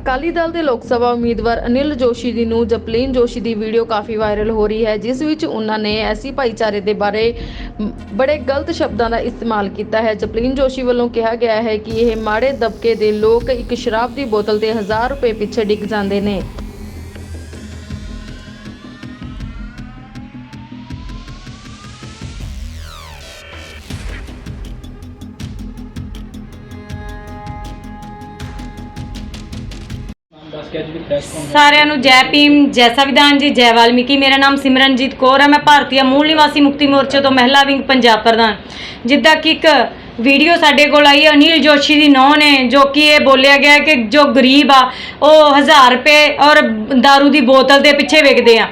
ਅਕਾਲੀ ਦਲ ਦੇ ਲੋਕ ਸਭਾ ਉਮੀਦਵਾਰ ਅਨਿਲ ਜੋਸ਼ੀ ਦੀ ਨੂੰ ਜਪਲੀਨ ਜੋਸ਼ੀ ਦੀ ਵੀਡੀਓ ਕਾਫੀ ਵਾਇਰਲ ਹੋ ਰਹੀ ਹੈ, ਜਿਸ ਵਿੱਚ ਉਹਨਾਂ ਨੇ ਐਸੀ ਭਾਈਚਾਰੇ ਦੇ ਬਾਰੇ ਬੜੇ ਗਲਤ ਸ਼ਬਦਾਂ ਦਾ ਇਸਤੇਮਾਲ ਕੀਤਾ ਹੈ। ਜਪਲੀਨ ਜੋਸ਼ੀ ਵੱਲੋਂ ਕਿਹਾ ਗਿਆ ਹੈ ਕਿ ਇਹ ਮਾੜੇ ਦਬਕੇ ਦੇ ਲੋਕ ਇੱਕ ਸ਼ਰਾਬ ਦੀ ਬੋਤਲ ਤੇ 1000 ਰੁਪਏ ਪਿੱਛੇ ਡਿੱਗ ਜਾਂਦੇ ਨੇ। ਸਾਰਿਆਂ ਨੂੰ ਜੈ ਭੀਮ, ਜੈ ਸੰਵਿਧਾਨ ਜੀ, ਜੈ ਵਾਲਮੀਕੀ। ਮੇਰਾ ਨਾਮ ਸਿਮਰਨਜੀਤ ਕੌਰ ਹੈ। ਮੈਂ ਭਾਰਤੀ ਮੂਲ ਨਿਵਾਸੀ ਮੁਕਤੀ ਮੋਰਚੇ ਤੋਂ ਮਹਿਲਾ ਵਿੰਗ ਪੰਜਾਬ ਪ੍ਰਧਾਨ। ਜਿੱਦਾਂ ਕਿ ਇੱਕ ਵੀਡੀਓ ਸਾਡੇ ਕੋਲ ਆਈ ਹੈ, ਅਨਿਲ ਜੋਸ਼ੀ ਦੀ ਨੌਂ ਨੇ, ਜੋ ਕਿ ਇਹ ਬੋਲਿਆ ਗਿਆ ਕਿ ਜੋ ਗਰੀਬ ਆ, ਉਹ ਹਜ਼ਾਰ ਰੁਪਏ ਔਰ दारू ਦੀ ਬੋਤਲ ਦੇ ਪਿੱਛੇ ਵਿਕਦੇ ਆ।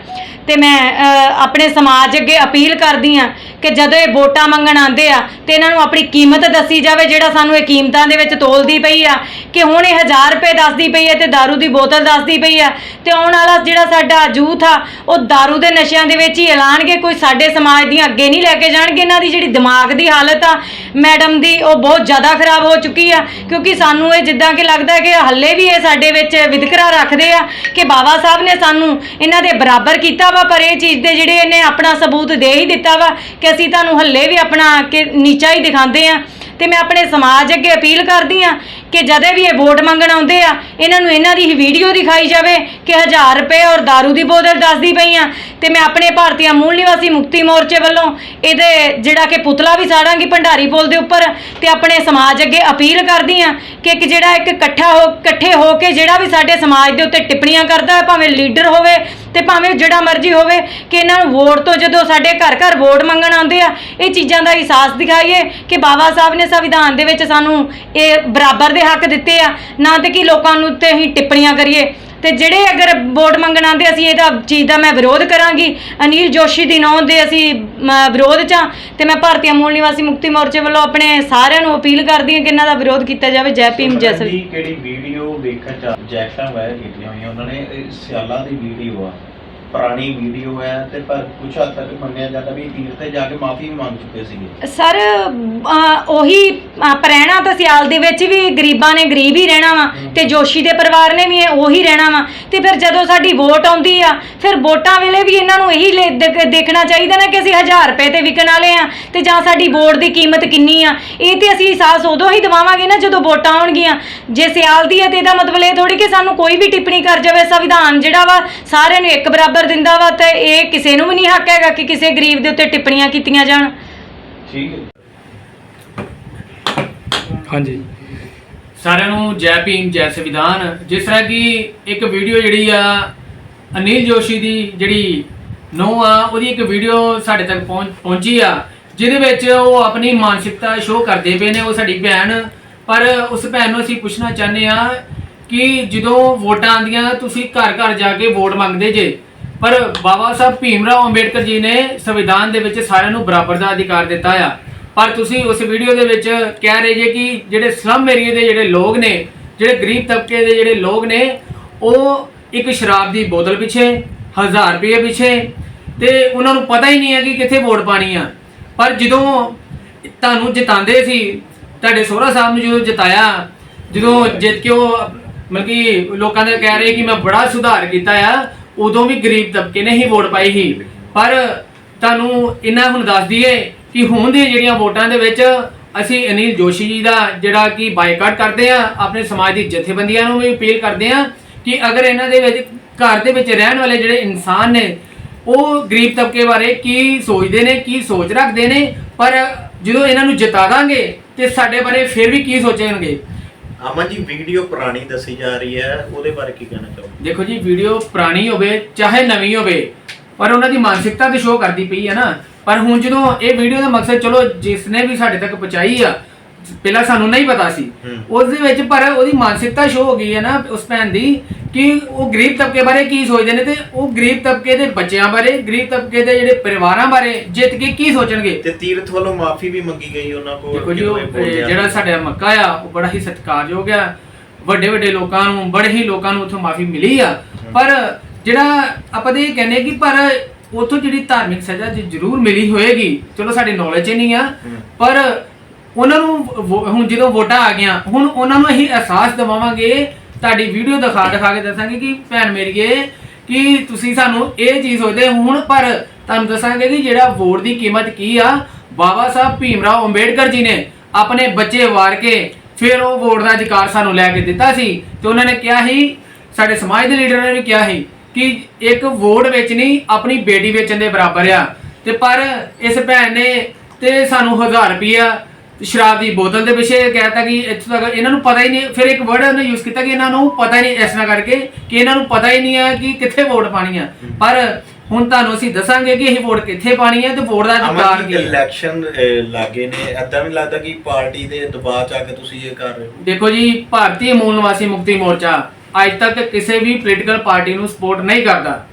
ਤੇ ਮੈਂ ਅ, ਆਪਣੇ ਸਮਾਜ ਅੱਗੇ ਅਪੀਲ ਕਰਦੀ ਆ ਕਿ ਜਦੋਂ ਇਹ ਵੋਟਾਂ ਮੰਗਣ ਆਉਂਦੇ ਆ ਤੇ ਇਹਨਾਂ ਨੂੰ ਆਪਣੀ ਕੀਮਤ ਦੱਸੀ ਜਾਵੇ ਜਿਹੜਾ ਸਾਨੂੰ ਇਹ ਕੀਮਤਾਂ ਦੇ ਵਿੱਚ ਤੋਲਦੀ ਪਈ ਆ ਕਿ ਹੁਣ ਇਹ 1000 ਰੁਪਏ ਦੱਸਦੀ ਪਈ ਹੈ ਤੇ दारू ਦੀ ਬੋਤਲ ਦੱਸਦੀ ਪਈ ਆ ਤੇ ਆਉਣ ਵਾਲਾ ਜਿਹੜਾ ਸਾਡਾ ਯੂਥ ਆ ਉਹ दारू ਦੇ ਨਸ਼ਿਆਂ ਦੇ ਵਿੱਚ ਹੀ ਐਲਾਨਗੇ ਕੋਈ ਸਾਡੇ ਸਮਾਜ ਦੀਆਂ ਅੱਗੇ ਨਹੀਂ ਲੈ ਕੇ ਜਾਣਗੇ ਇਹਨਾਂ ਦੀ ਜਿਹੜੀ ਦਿਮਾਗ ਦੀ ਹਾਲਤ ਆ ਮੈਡਮ ਦੀ ਉਹ ਬਹੁਤ ਜ਼ਿਆਦਾ ਖਰਾਬ ਹੋ ਚੁੱਕੀ ਆ, ਕਿਉਂਕਿ ਸਾਨੂੰ ਇਹ ਜਿੱਦਾਂ ਕਿ ਲੱਗਦਾ ਕਿ ਹੱਲੇ ਵੀ ਇਹ ਸਾਡੇ ਵਿੱਚ ਵਿਤਕਰਾ ਰੱਖਦੇ ਆ ਕਿ ਬਾਬਾ ਸਾਹਿਬ ਨੇ ਸਾਨੂੰ ਇਹਨਾਂ ਦੇ ਬਰਾਬਰ ਕੀਤਾ ਵਾ, ਪਰ ਇਹ ਚੀਜ਼ ਦੇ ਜਿਹੜੇ ਇਹਨੇ ਆਪਣਾ ਸਬੂਤ ਦੇ ਹੀ ਦਿੱਤਾ ਵਾ ਕਿ ਅਸੀਂ ਤੁਹਾਨੂੰ ਹੱਲੇ ਵੀ ਆਪਣਾ ਕਿ ਨੀਚਾ ਹੀ ਦਿਖਾਉਂਦੇ ਆ। ਤੇ ਮੈਂ ਆਪਣੇ ਸਮਾਜ ਅੱਗੇ ਅਪੀਲ ਕਰਦੀ ਆ ਕਿ ਜਦੇ ਵੀ ਇਹ ਵੋਟ ਮੰਗਣ ਆਉਂਦੇ ਆ ਇਹਨਾਂ ਨੂੰ ਇਹਨਾਂ ਦੀ ਹੀ ਵੀਡੀਓ ਦਿਖਾਈ ਜਾਵੇ ਕਿ 1000 ਰੁਪਏ ਔਰ दारू ਦੀ ਬੋਤਲ ਦੱਸਦੀ ਪਈ ਆ। ਤੇ ਮੈਂ ਆਪਣੇ ਭਾਰਤੀਆਂ ਮੂਲ ਨਿਵਾਸੀ ਮੁਕਤੀ ਮੋਰਚੇ ਵੱਲੋਂ ਇਹਦੇ ਜਿਹੜਾ ਕਿ ਪੁਤਲਾ ਵੀ ਸਾੜਾਂਗੀ ਭੰਡਾਰੀ ਪੁਲ ਦੇ ਉੱਪਰ ਤੇ ਆਪਣੇ ਸਮਾਜ ਅੱਗੇ ਅਪੀਲ ਕਰਦੀ ਆ ਕਿ ਇੱਕ ਜਿਹੜਾ ਇੱਕ ਇਕੱਠਾ ਹੋ ਇਕੱਠੇ ਹੋ ਕੇ ਜਿਹੜਾ ਵੀ ਸਾਡੇ ਸਮਾਜ ਦੇ ਉੱਤੇ ਟਿੱਪਣੀਆਂ ਕਰਦਾ ਹੈ, ਭਾਵੇਂ ਲੀਡਰ ਹੋਵੇ ਤੇ ਭਾਵੇਂ ਜਿਹੜਾ ਮਰਜ਼ੀ ਹੋਵੇ ਕਿ ਇਹਨਾਂ ਨੂੰ ਵੋਟ ਤੋਂ ਜਦੋਂ ਸਾਡੇ ਘਰ ਘਰ ਵੋਟ ਮੰਗਣ ਆਉਂਦੇ ਆ, ਇਹ ਚੀਜ਼ਾਂ ਦਾ ਅਹਿਸਾਸ ਦਿਖਾਈਏ ਕਿ ਬਾਬਾ ਸਾਹਿਬ ਨੇ ਸੰਵਿਧਾਨ ਦੇ ਵਿੱਚ ਸਾਨੂੰ ਇਹ ਬਰਾਬਰ ਦੇ ਹੱਕ ਦਿੱਤੇ ਆ। ਨਾ ਤੇ ਕਿ ਲੋਕਾਂ ਨੂੰ ਉੱਤੇ ਹੀ ਟਿੱਪਣੀਆਂ ਕਰੀਏ। ਤੇ ਜਿਹੜੇ ਅਗਰ ਵੋਟ ਮੰਗਣ ਆਉਂਦੇ ਅਸੀਂ ਇਹਦਾ ਚੀਜ਼ ਦਾ ਮੈਂ ਵਿਰੋਧ ਕਰਾਂਗੀ। ਅਨਿਲ ਜੋਸ਼ੀ ਦੀ ਨਾਂ ਦੇ ਅਸੀਂ ਮ, ਵਿਰੋਧ ਚ ਹਾਂ। ਤੇ ਮੈਂ ਭਾਰਤੀय ਮੂਲ ਨਿਵਾਸੀ ਮੁਕਤੀ ਮੋਰਚੇ ਵੱਲੋਂ ਆਪਣੇ ਸਾਰਿਆਂ ਨੂੰ ਅਪੀਲ ਕਰਦੀ ਹਾਂ ਕਿ ਇਹਨਾਂ ਦਾ ਵਿਰੋਧ ਕੀਤਾ ਜਾਵੇ। ਜੈ ਭੀਮ ਜੈ ਸਰ ਜੀ ਕਿਹੜੀ ਵੀਡੀਓ ਵੇਖਣ ਚ ਜੈਕਟਾਂ ਵਾਇਰ ਕੀਤੀਆਂ ਹੋਈਆਂ ਉਹਨਾਂ ਨੇ ਇਹ ਸਿਆਲਾਂ ਦੀ ਵੀਡੀਓ ਆ। ਪੁਰਾਣੀ ਵੀਡੀਓ ਹੈ ਤੇ ਪਰ ਕੁਛ ਹੱਦ ਤੱਕ ਮੰਨਿਆ ਜਾਂਦਾ ਵੀ ਤੀਰ ਤੇ ਜਾ ਕੇ ਮਾਫੀ ਵੀ ਮੰਗ ਚੁੱਕੇ ਸੀਗੇ। ਸਰ ਅਹ, ਉਹੀ ਰਹਿਣਾ ਤਾਂ ਸਿਆਲ ਦੇ ਵਿੱਚ ਵੀ ਗਰੀਬਾਂ ਨੇ ਗਰੀਬ ਹੀ ਰਹਿਣਾ ਵਾ ਤੇ ਜੋਸ਼ੀ ਦੇ ਪਰਿਵਾਰ ਨੇ ਵੀ ਇਹ ਉਹੀ ਰਹਿਣਾ ਵਾ ਤੇ ਫਿਰ ਜਦੋਂ ਸਾਡੀ ਵੋਟ ਆਉਂਦੀ ਆ ਫਿਰ ਵੋਟਾਂ ਵੇਲੇ ਵੀ ਇਹਨਾਂ ਨੂੰ ਇਹੀ ਲੈ- ਦੇਖ- ਦੇਖਣਾ ਚਾਹੀਦਾ ਨਾ ਕਿ ਅਸੀਂ 1000 ਰੁਪਏ ਤੇ ਵਿਕਣ ਵਾਲੇ ਆ ਤੇ ਜਾਂ ਸਾਡੀ ਵੋਟ ਦੀ ਕੀਮਤ ਕਿੰਨੀ ਆ। ਇਹ ਤੇ ਅਸੀਂ ਅਹਿਸਾਸ ਉਦੋਂ ਹੀ ਦਿਵਾਵਾਂਗੇ ਨਾ ਜਦੋਂ ਵੋਟਾਂ ਆਉਣਗੀਆਂ। ਜੇ ਸਿਆਲ ਦੀ ਹੈ ਤੇ ਇਹਦਾ ਮਤਲਬ ਇਹ ਥੋੜੀ ਕਿ ਸਾਨੂੰ ਕੋਈ ਵੀ ਟਿੱਪਣੀ ਕਰ ਜਾਵੇ ਸੰਵਿਧਾਨ ਜਿਹੜਾ ਵਾ ਸਾਰਿਆਂ ਨੂੰ ਇੱਕ ਬਰਾਬਰ ਦਿੰਦਾ ਵਾ ਤੇ ਇਹ ਕਿਸੇ ਨੂੰ ਵੀ ਨਹੀਂ ਹੱਕ ਹੈਗਾ ਕਿ ਕਿਸੇ ਗਰੀਬ ਦੇ ਉੱਤੇ ਟਿੱਪਣੀਆਂ ਕੀਤੀਆਂ ਜਾਣ। ਠੀਕ ਹੈ। ਹਾਂਜੀ। ਸਾਰਿਆਂ ਨੂੰ ਜੈ ਭੀਮ ਜੈ ਸੰਵਿਧਾਨ। ਜਿਸ ਤਰ੍ਹਾਂ ਕਿ ਇੱਕ ਵੀਡੀਓ ਜਿਹੜੀ ਆ ਅਨਿਲ ਜੋਸ਼ੀ ਦੀ ਜਿਹੜੀ ਨੋ ਆ ਉਹਦੀ ਇੱਕ ਵੀਡੀਓ ਸਾਡੇ ਤੱਕ ਪਹੁੰਚ- ਪਹੁੰਚੀ ਆ ਜਿਹਦੇ ਵਿੱਚ ਉਹ ਆਪਣੀ ਮਾਨਸਿਕਤਾ ਸ਼ੋਅ ਕਰਦੇ ਪਏ ਨੇ ਉਹ ਸਾਡੀ ਭੈਣ। ਪਰ ਉਸ ਭੈਣ ਨੂੰ ਅਸੀਂ ਪੁੱਛਣਾ ਚਾਹੁੰਦੇ ਆ ਕਿ ਜਦੋਂ ਵੋਟਾਂ ਆਉਂਦੀਆਂ ਤੁਸੀਂ ਘਰ ਘਰ ਜਾ ਕੇ ਵੋਟ ਮੰਗਦੇ ਜੇ ਪਰ ਬਾਬਾ ਸਾਹਿਬ ਭੀਮ ਰਾਓ ਅੰਬੇਡਕਰ ਜੀ ਨੇ ਸੰਵਿਧਾਨ ਦੇ ਵਿੱਚ ਸਾਰਿਆਂ ਨੂੰ ਬਰਾਬਰ ਦਾ ਅਧਿਕਾਰ ਦਿੱਤਾ ਆ। ਪਰ ਤੁਸੀਂ ਉਸ ਵੀਡੀਓ ਦੇ ਵਿੱਚ ਕਹਿ ਰਹੇ ਜੇ ਕਿ ਜਿਹੜੇ ਸਲਮ ਏਰੀਏ ਦੇ ਜਿਹੜੇ ਲੋਕ ਨੇ, ਜਿਹੜੇ ਗਰੀਬ ਤਬਕੇ ਦੇ ਜਿਹੜੇ ਲੋਕ ਨੇ, ਉਹ ਇੱਕ ਸ਼ਰਾਬ ਦੀ ਬੋਤਲ ਪਿੱਛੇ 1000 ਰੁਪਏ ਪਿੱਛੇ, ਤੇ ਉਹਨਾਂ ਨੂੰ ਪਤਾ ਹੀ ਨਹੀਂ ਹੈ ਕਿ ਕਿੱਥੇ ਵੋਟ ਪਾਣੀ ਆ। ਪਰ ਜਦੋਂ ਤੁਹਾਨੂੰ ਜਿਤਾਉਂਦੇ ਸੀ, ਤੁਹਾਡੇ ਸੋਹਰਾ ਸਾਹਿਬ ਨੂੰ ਜਦੋਂ ਜਿਤਾਇਆ, ਜਦੋਂ ਜਿੱਤ ਕੇ ਉਹ ਮਤਲਬ ਕਿ ਲੋਕਾਂ ਦੇ ਕਹਿ ਰਹੇ ਕਿ ਮੈਂ ਬੜਾ ਸੁਧਾਰ ਕੀਤਾ ਆ ਉਦੋਂ ਵੀ ਗਰੀਬ ਤਬਕੇ ਨੇ ਹੀ ਵੋਟ ਪਾਈ ਸੀ। ਪਰ ਤੁਹਾਨੂੰ ਇਹਨਾਂ ਹੁਣ ਦੱਸ ਦਈਏ ਕਿ ਹੁਣ ਦੀਆਂ ਜਿਹੜੀਆਂ ਵੋਟਾਂ ਦੇ ਵਿੱਚ ਅਸੀਂ ਅਨਿਲ ਜੋਸ਼ੀ ਜੀ ਦਾ ਜਿਹੜਾ ਕਿ ਬਾਈਕਾਟ ਕਰਦੇ ਆ ਆਪਣੇ ਸਮਾਜ ਦੀ ਜਥੇਬੰਦੀਆਂ ਨੂੰ ਵੀ ਅਪੀਲ ਕਰਦੇ ਆ ਕਿ ਅਗਰ ਇਹਨਾਂ ਦੇ ਵਿੱਚ ਘਰ ਦੇ ਵਿੱਚ ਰਹਿਣ ਵਾਲੇ ਜਿਹੜੇ ਇਨਸਾਨ ਨੇ, ਉਹ ਗਰੀਬ ਤਬਕੇ ਬਾਰੇ ਕੀ ਸੋਚਦੇ ਨੇ, ਕੀ ਸੋਚ ਰੱਖਦੇ ਨੇ? ਪਰ ਜਦੋਂ ਇਹਨਾਂ ਨੂੰ ਜਿਤਾ ਦਾਂਗੇ ਤੇ ਸਾਡੇ ਬਾਰੇ ਫਿਰ ਵੀ ਕੀ ਸੋਚਣਗੇ? ਅਮਨ ਜੀ ਵੀਡੀਓ ਪੁਰਾਣੀ ਦੱਸੀ ਜਾ ਰਹੀ ਹੈ, ਉਹਦੇ ਬਾਰੇ ਕੀ ਕਹਿਣਾ ਚਾਹੋਗੇ? ਦੇਖੋ ਜੀ ਵੀਡੀਓ ਪੁਰਾਣੀ ਹੋਵੇ, ਚਾਹੇ ਨਵੀਂ ਹੋਵੇ, ਪਰ ਉਹਨਾਂ ਦੀ ਮਾਨਸਿਕਤਾ ਤੇ ਸ਼ੋਅ ਕਰਦੀ ਪਈ ਹੈ ਨਾ। ਪਰ ਹੁਣ ਜਦੋਂ ਇਹ ਵੀਡੀਓ ਦਾ ਮਕਸਦ, ਚਲੋ ਜਿਸ ਨੇ ਵੀ ਸਾਡੇ ਤੱਕ ਪਹੁੰਚਾਈ ਆ ਪਹਿਲਾਂ ਸਾਨੂੰ ਨਹੀਂ ਪਤਾ ਸੀ। ਉਸ ਦੇ ਵਿੱਚ ਪਰ ਉਹਦੀ ਮਾਨਸਿਕਤਾ ਸ਼ੋਅ ਹੋ ਗਈ ਹੈ ਨਾ ਉਸ ਭੈਣ ਦੀ ਕਿ ਉਹ ਗਰੀਬ ਤਬਕੇ ਬਾਰੇ ਕੀ ਸੋਚਦੇ ਨੇ ਤੇ ਉਹ ਗਰੀਬ ਤਬਕੇ ਦੇ ਬੱਚਿਆਂ ਬਾਰੇ ਗਰੀਬ ਤਬਕੇ ਦੇ ਜਿਹੜੇ ਪਰਿਵਾਰਾਂ ਬਾਰੇ ਜਿੱਤ ਕੇ ਕੀ ਸੋਚਣਗੇ ਤੇ ਤੀਰਥ ਵੱਲੋਂ ਮਾਫੀ ਵੀ ਮੰਗੀ ਗਈ ਉਹਨਾਂ ਕੋਲ। ਜਿਹੜਾ ਸਾਡਾ ਮੱਕਾ ਆ ਉਹ ਬੜਾ ਹੀ ਸਤਿਕਾਰਯੋਗ ਆ ਵੱਡੇ ਵੱਡੇ ਲੋਕਾਂ ਨੂੰ ਬੜੇ ਹੀ ਲੋਕਾਂ ਨੂੰ ਉੱਥੋਂ ਮਾਫੀ ਮਿਲੀ ਆ ਪਰ ਜਿਹੜਾ ਆਪਾਂ ਇਹ ਕਹਿੰਦੇ ਕਿ ਪਰ ਉੱਥੋਂ ਜਿਹੜੀ ਧਾਰਮਿਕ ਸਜ਼ਾ ਜੀ ਜ਼ਰੂਰ ਮਿਲੀ ਹੋਏਗੀ ਚਲੋ ਸਾਡੇ ਨੌਲੇਜ 'ਚ ਨਹੀਂ ਆ। ਪਰ ਉਹਨਾਂ ਨੂੰ ਵੋ- ਹੁਣ ਜਦੋਂ ਵੋਟਾਂ ਆ ਗਈਆਂ, ਹੁਣ ਉਹਨਾਂ ਨੂੰ ਅਸੀਂ ਅਹਿਸਾਸ ਦਿਵਾਵਾਂਗੇ, ਤੁਹਾਡੀ ਵੀਡੀਓ ਦਿਖਾ ਦਿਖਾ ਕੇ ਦੱਸਾਂਗੇ ਕਿ ਭੈਣ ਮੇਰੀਏ ਕਿ ਤੁਸੀਂ ਸਾਨੂੰ ਇਹ ਚੀਜ਼ ਸੋਚਦੇ ਹੁਣ, ਪਰ ਤੁਹਾਨੂੰ ਦੱਸਾਂਗੇ ਕਿ ਜਿਹੜਾ ਵੋਟ ਦੀ ਕੀਮਤ ਕੀ ਆ, ਬਾਬਾ ਸਾਹਿਬ ਭੀਮਰਾਓ ਅੰਬੇਡਕਰ ਜੀ ਨੇ ਆਪਣੇ ਬੱਚੇ ਵਾਰ ਕੇ ਫਿਰ ਉਹ ਵੋਟ ਦਾ ਅਧਿਕਾਰ ਸਾਨੂੰ ਲੈ ਕੇ ਦਿੱਤਾ ਸੀ, ਤੇ ਉਹਨਾਂ ਨੇ ਕਿਹਾ ਸੀ, ਸਾਡੇ ਸਮਾਜ ਦੇ ਲੀਡਰਾਂ ਨੇ ਵੀ ਕਿਹਾ ਸੀ ਕਿ ਇੱਕ ਵੋਟ ਵੇਚਣੀ ਆਪਣੀ ਬੇਟੀ ਵੇਚਣ ਦੇ ਬਰਾਬਰ ਆ, ਤੇ ਪਰ ਇਸ ਭੈਣ ਨੇ ਤੇ ਸਾਨੂੰ 1000 ਰੁਪਿਆ ਸ਼ਰਾਬ ਦੀ ਬੋਤਲ ਦੇ ਪਿੱਛੇ ਕਹਿਤਾ ਕਿ ਇੱਥੋਂ ਤੱਕ ਇਹਨਾਂ ਨੂੰ ਪਤਾ ਹੀ ਨਹੀਂ ਫਿਰ ਇੱਕ ਵਰਡ ਉਹਨੇ ਯੂਜ਼ ਕੀਤਾ ਕਿ ਇਹਨਾਂ ਨੂੰ ਪਤਾ ਹੀ ਨਹੀਂ ਇਸ ਤਰ੍ਹਾਂ ਕਰਕੇ ਕਿ ਇਹਨਾਂ ਨੂੰ ਪਤਾ ਹੀ ਨਹੀਂ ਹੈ ਕਿ ਕਿੱਥੇ ਵੋਟ ਪਾਣੀ ਆ। ਪਰ ਹੁਣ ਤੁਹਾਨੂੰ ਅਸੀਂ ਦੱਸਾਂਗੇ ਕਿ ਇਹ ਵੋਟ ਕਿੱਥੇ ਪਾਣੀ ਹੈ ਤੇ ਵੋਟ ਦਾ ਅਧਿਕਾਰ ਕੀ ਹੈ ਇਲੈਕਸ਼ਨ ਲਾਗੇ ਨੇ। ਐਦਾਂ ਵੀ ਲੱਗਦਾ ਕਿ ਪਾਰਟੀ ਦੇ ਦਬਾਅ ਚ ਆ ਕੇ ਤੁਸੀਂ ਇਹ ਕਰ ਰਹੇ ਹੋ। ਦੇਖੋ ਜੀ ਭਾਰਤੀ ਮੂਲ ਨਿਵਾਸੀ ਮੁਕਤੀ ਮੋਰਚਾ ਅੱਜ ਤੱਕ ਕਿਸੇ ਵੀ ਪੋਲੀਟੀਕਲ ਪਾਰਟੀ ਨੂੰ ਸਪੋਰਟ ਨਹੀਂ ਕਰਦਾ।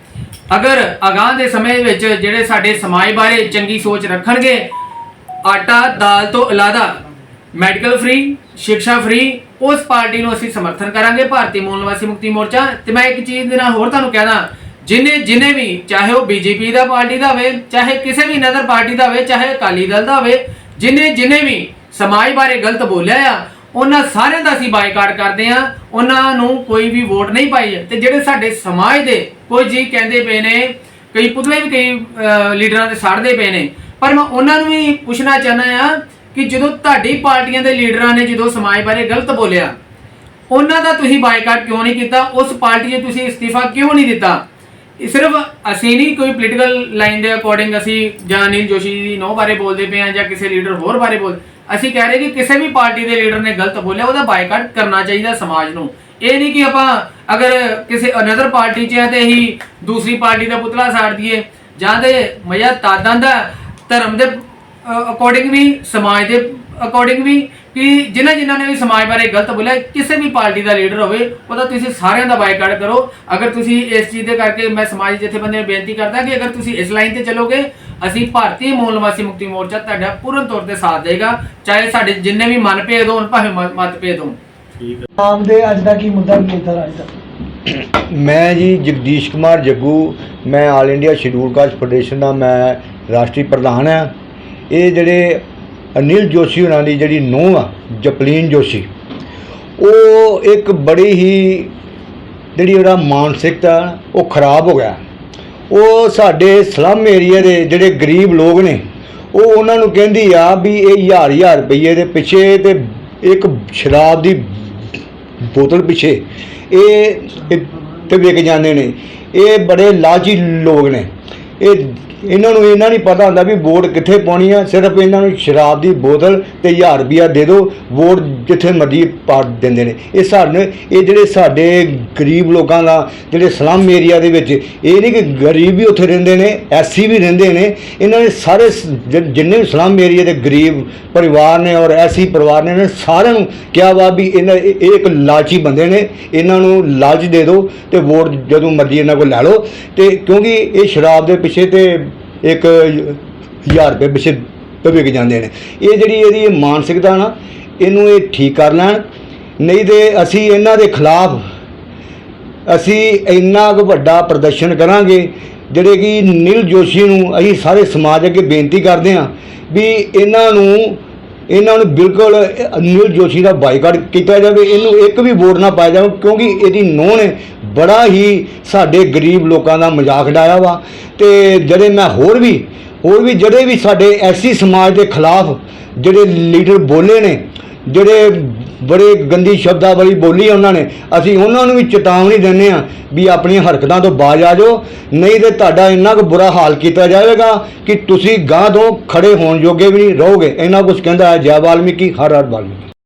ਅਗਰ ਅਗਾਹ ਦੇ ਸਮੇਂ ਵਿੱਚ ਜਿਹੜੇ ਸਾਡੇ ਸਮਾਜ ਬਾਰੇ ਚੰਗੀ ਸੋਚ ਰੱਖਣਗੇ ਆਟਾ, ਦਾਲ ਤੋਂ ਇਲਾਵਾ ਮੈਡੀਕਲ ਫ੍ਰੀ ਸਿੱਖਿਆ ਫ੍ਰੀ ਉਸ ਪਾਰਟੀ ਨੂੰ ਅਸੀਂ ਸਮਰਥਨ ਕਰਾਂਗੇ, ਭਾਰਤੀ ਮੂਲ ਨਿਵਾਸੀ ਮੁਕਤੀ ਮੋਰਚਾ। ਤੇ ਮੈਂ ਇੱਕ ਚੀਜ਼ ਦੇ ਨਾਲ ਹੋਰ ਤੁਹਾਨੂੰ ਕਹਿਦਾ, ਜਿਨੇ ਜਿਨੇ ਵੀ, ਚਾਹੇ ਉਹ ਬੀਜੇਪੀ ਦਾ ਪਾਰਟੀ ਦਾ ਹੋਵੇ, ਚਾਹੇ ਕਿਸੇ ਵੀ ਨਦਰ ਪਾਰਟੀ ਦਾ ਹੋਵੇ, ਚਾਹੇ ਅਕਾਲੀ ਦਲ ਦਾ ਹੋਵੇ, ਜਿਨੇ ਜਿਨੇ ਵੀ ਸਮਾਜ ਬਾਰੇ ਗਲਤ ਬੋਲਿਆ ਆ, ਉਹਨਾਂ ਸਾਰਿਆਂ ਦਾ ਅਸੀਂ ਬਾਈਕਾਟ ਕਰਦੇ ਆ ਉਹਨਾਂ ਨੂੰ ਕੋਈ ਵੀ ਵੋਟ ਨਹੀਂ ਪਾਈ ਤੇ ਜਿਹੜੇ ਸਾਡੇ ਸਮਾਜ ਦੇ ਕੋਈ ਜੀ ਕਹਿੰਦੇ ਪਏ ਨੇ, ਕਈ ਪੁਤਲੇ ਵੀ ਕਈ ਲੀਡਰਾਂ ਦੇ ਸਾੜਦੇ ਪਏ ਨੇ ਪਰ ਮੈਂ ਉਹਨਾਂ ਨੂੰ ਵੀ ਪੁੱਛਣਾ ਚਾਹਨਾ ਆ ਕਿ ਜਦੋਂ ਤੁਹਾਡੀ ਪਾਰਟੀਆਂ ਦੇ ਲੀਡਰਾਂ ਨੇ ਜਦੋਂ ਸਮਾਜ ਬਾਰੇ ਗਲਤ ਬੋਲਿਆ, ਉਹਨਾਂ ਦਾ ਤੁਸੀਂ ਬਾਈਕਾਟ ਕਿਉਂ ਨਹੀਂ ਕੀਤਾ? ਉਸ ਪਾਰਟੀ 'ਚ ਤੁਸੀਂ ਇਸਤੀਫਾ ਕਿਉਂ ਨਹੀਂ ਦਿੱਤਾ? ਸਿਰਫ ਅਸੀਂ ਨਹੀਂ, ਕੋਈ ਪੋਲੀਟੀਕਲ ਲਾਈਨ ਦੇ ਅਕੋਰਡਿੰਗ ਅਸੀਂ ਜਾਂ ਅਨਿਲ ਜੋਸ਼ੀ ਦੀ ਨੋ ਬਾਰੇ ਬੋਲਦੇ ਪਏ ਆ ਜਾਂ ਕਿਸੇ ਲੀਡਰ ਹੋਰ ਬਾਰੇ ਬੋਲ ਅਸੀਂ ਕਹਿ ਰਹੇ ਕਿ ਕਿਸੇ ਵੀ ਪਾਰਟੀ ਦੇ ਲੀਡਰ ਨੇ ਗਲਤ ਬੋਲਿਆ, ਉਹਦਾ ਬਾਈਕਾਟ ਕਰਨਾ ਚਾਹੀਦਾ ਸਮਾਜ ਨੂੰ। ਇਹ ਨਹੀਂ ਕਿ ਆਪਾਂ ਅਗਰ ਕਿਸੇ ਅਨਦਰ ਪਾਰਟੀ 'ਚ ਹੈ ਤੇ ਹੀ ਦੂਸਰੀ ਪਾਰਟੀ ਦਾ ਪੁਤਲਾ ਸਾੜ ਦਈਏ, ਜਾਂ ਤੇ ਮਜ਼ਾ ਤਾਦਾਂ ਦਾ ਧਰਮ ਦੇ ਅਕੋਰਡਿੰਗ ਵੀ, ਸਮਾਜ ਦੇ ਅਕੋਰਡਿੰਗ ਵੀ, ਕਿ ਜਿਨ੍ਹਾਂ ਜਿਨ੍ਹਾਂ ਨੇ ਵੀ ਸਮਾਜ ਬਾਰੇ ਗਲਤ ਬੋਲਿਆ, ਕਿਸੇ ਵੀ ਪਾਰਟੀ ਦਾ ਲੀਡਰ ਹੋਵੇ, ਉਹਦਾ ਤੁਸੀਂ ਸਾਰਿਆਂ ਦਾ ਬਾਈਕਾਟ ਕਰੋ। ਅਗਰ ਤੁਸੀਂ ਇਸ ਚੀਜ਼ ਦੇ ਕਰਕੇ ਮੈਂ ਸਮਾਜ ਜਥੇਬੰਦੀਆਂ ਨੂੰ ਬੇਨਤੀ ਕਰਦਾ ਕਿ ਅਗਰ ਤੁਸੀਂ ਇਸ ਲਾਈਨ ਤੇ ਚੱਲੋਗੇ, ਅਸੀਂ ਭਾਰਤੀ ਮੂਲ ਨਿਵਾਸੀ ਮੁਕਤੀ ਮੋਰਚਾ ਤੁਹਾਡਾ ਪੂਰਨ ਤੌਰ ਤੇ ਸਾਥ ਦੇਗਾ, ਚਾਹੇ ਸਾਡੇ ਜਿੰਨੇ ਵੀ ਮਨਭੇਦ ਹੋਣ, ਭਾਵੇਂ ਮਤਭੇਦ ਹੋਣ। ਠੀਕ ਹੈ ਆਮ ਦੇ ਅੱਜ ਦਾ ਕੀ ਮੁੱਦਾ, ਕੀ ਕੀਤਾ ਅੱਜ ਤੱਕ ਮੈਂ ਜੀ ਜਗਦੀਸ਼ ਕੁਮਾਰ ਜੱਗੂ, ਮੈਂ all India schedule caste federation ਦਾ ਮੈਂ ਰਾਸ਼ਟਰੀ ਪ੍ਰਧਾਨ ਹਾਂ। ਇਹ ਜਿਹੜੇ ਅਨਿਲ ਜੋਸ਼ੀ ਉਹਨਾਂ ਦੀ ਜਿਹੜੀ ਨੂੰਹ ਆ, ਜਪਲੀਨ ਜੋਸ਼ੀ, ਉਹ ਇੱਕ ਬੜੀ ਹੀ ਜਿਹੜੀ ਉਹਦਾ ਮਾਨਸਿਕਤਾ ਉਹ ਖਰਾਬ ਹੋ ਗਿਆ। ਉਹ ਸਾਡੇ ਸਲਮ ਏਰੀਆ ਦੇ ਜਿਹੜੇ ਗਰੀਬ ਲੋਕ ਨੇ, ਉਹ ਉਹਨਾਂ ਨੂੰ ਕਹਿੰਦੀ ਆ ਵੀ ਇਹ ਹਜ਼ਾਰ ਹਜ਼ਾਰ ਰੁਪਏ ਦੇ ਪਿੱਛੇ ਤੇ ਇੱਕ ਸ਼ਰਾਬ ਦੀ ਬੋਤਲ ਪਿੱਛੇ ਇਹ ਇਹ ਤੇ ਵਿਕ ਜਾਂਦੇ ਨੇ। ਇਹ ਬੜੇ ਲਾਲਚੀ ਲੋਕ ਨੇ। ਇਹ ਇਹਨਾਂ ਨੂੰ ਇਹਨਾਂ ਨਹੀਂ ਪਤਾ ਹੁੰਦਾ ਵੀ ਵੋਟ ਕਿੱਥੇ ਪਾਉਣੀ ਆ, ਸਿਰਫ ਇਹਨਾਂ ਨੂੰ ਸ਼ਰਾਬ ਦੀ ਬੋਤਲ ਤੇ 1000 ਰੁਪਿਆ ਦੇ ਦਿਓ, ਵੋਟ ਜਿੱਥੇ ਮਰਜ਼ੀ ਪਾ ਦਿੰਦੇ ਨੇ। ਇਹ ਸਾਡੇ, ਇਹ ਜਿਹੜੇ ਸਾਡੇ ਗਰੀਬ ਲੋਕਾਂ ਦਾ, ਜਿਹੜੇ ਸਲਮ ਏਰੀਆ ਦੇ ਵਿੱਚ, ਇਹ ਨਹੀਂ ਕਿ ਗਰੀਬ ਵੀ ਉੱਥੇ ਰਹਿੰਦੇ ਨੇ ਐਸੀ ਵੀ ਰਹਿੰਦੇ ਨੇ, ਇਹਨਾਂ ਨੇ ਸਾਰੇ ਜਿੰਨੇ ਵੀ ਸਲਮ ਏਰੀਆ ਦੇ ਗਰੀਬ ਪਰਿਵਾਰ ਨੇ ਔਰ ਐਸੀ ਪਰਿਵਾਰ ਨੇ, ਇਹਨਾਂ ਸਾਰਿਆਂ ਨੂੰ ਕਿਹਾ ਵਾ ਵੀ ਇਹਨਾਂ, ਇਹ ਇਹ ਇੱਕ ਲਾਲਚੀ ਬੰਦੇ ਨੇ, ਇਹਨਾਂ ਨੂੰ ਲਾਲਚ ਦੇ ਦਿਓ ਤੇ ਵੋਟ ਜਦੋਂ ਮਰਜ਼ੀ ਇਹਨਾਂ ਕੋਲ ਲੈ ਲਓ। ਤੇ ਕਿਉਂਕਿ ਇਹ ਸ਼ਰਾਬ ਦੇ ਪਿੱਛੇ ਤੇ ਇੱਕ ਹਜ਼ਾਰ ਰੁਪਏ ਪਿੱਛੇ ਤੇ ਜਾਂਦੇ ਨੇ। ਇਹ ਜਿਹੜੀ ਇਹਦੀ ਮਾਨਸਿਕਤਾ ਨਾ, ਇਹਨੂੰ ਇਹ ਠੀਕ ਕਰ ਲੈਣ। ਨਹੀਂ ਤੇ ਅਸੀਂ ਇਹਨਾਂ ਦੇ ਖਿਲਾਫ, ਅਸੀਂ ਇੰਨਾ ਕੁ ਵੱਡਾ ਪ੍ਰਦਰਸ਼ਨ ਕਰਾਂਗੇ, ਜਿਹੜੇ ਕਿ ਨੀਲ ਜੋਸ਼ੀ ਨੂੰ ਅਸੀਂ ਸਾਰੇ ਸਮਾਜ ਅੱਗੇ ਬੇਨਤੀ ਕਰਦੇ ਹਾਂ ਵੀ ਇਹਨਾਂ ਨੂੰ ਇਹਨਾਂ ਨੂੰ ਬਿਲਕੁਲ ਅਨਿਲ ਜੋਸ਼ੀ ਦਾ ਬਾਈਕਾਟ ਕੀਤਾ ਜਾਵੇ, ਇਹਨੂੰ ਇੱਕ ਵੀ ਵੋਟ ਨਾ ਪਾਇਆ ਜਾਵੇ, ਕਿਉਂਕਿ ਇਹਦੀ ਨੂੰਹ ਨੇ ਬੜਾ ਹੀ ਸਾਡੇ ਗਰੀਬ ਲੋਕਾਂ ਦਾ ਮਜ਼ਾਕ ਉਡਾਇਆ ਵਾ। ਤੇ ਜਿਹੜੇ ਮੈਂ ਹੋਰ ਵੀ ਹੋਰ ਵੀ ਜਿਹੜੇ ਵੀ ਸਾਡੇ ਐਸੀ ਸਮਾਜ ਦੇ ਖਿਲਾਫ ਜਿਹੜੇ ਲੀਡਰ ਬੋਲੇ ਨੇ, ਜਿਹੜੇ ਬੜੇ ਗੰਦੀ ਸ਼ਬਦਾਵਲੀ ਬੋਲੀ ਆ ਉਹਨਾਂ ਨੇ। ਅਸੀਂ ਉਹਨਾਂ ਨੂੰ ਵੀ ਚੇਤਾਵਨੀ ਦਿੰਦੇ ਆ ਵੀ ਆਪਣੀਆਂ ਹਰਕਤਾਂ ਤੋਂ ਬਾਜ ਆ ਜਾਓ। ਨਹੀਂ ਤੇ ਤੁਹਾਡਾ ਇੰਨਾ ਕੁ ਬੁਰਾ ਹਾਲ ਕੀਤਾ ਜਾਵੇਗਾ ਕਿ ਤੁਸੀਂ ਗਾਂ ਤੋਂ ਖੜੇ ਹੋਣ ਜੋਗੇ ਵੀ ਨਹੀਂ ਰਹੋਗੇ। ਇੰਨਾ ਕੁਝ ਕਹਿੰਦਾ ਹੈ ਜੈ ਵਾਲਮੀਕੀ, ਹਰ ਹਰ ਵਾਲਮੀਕੀ।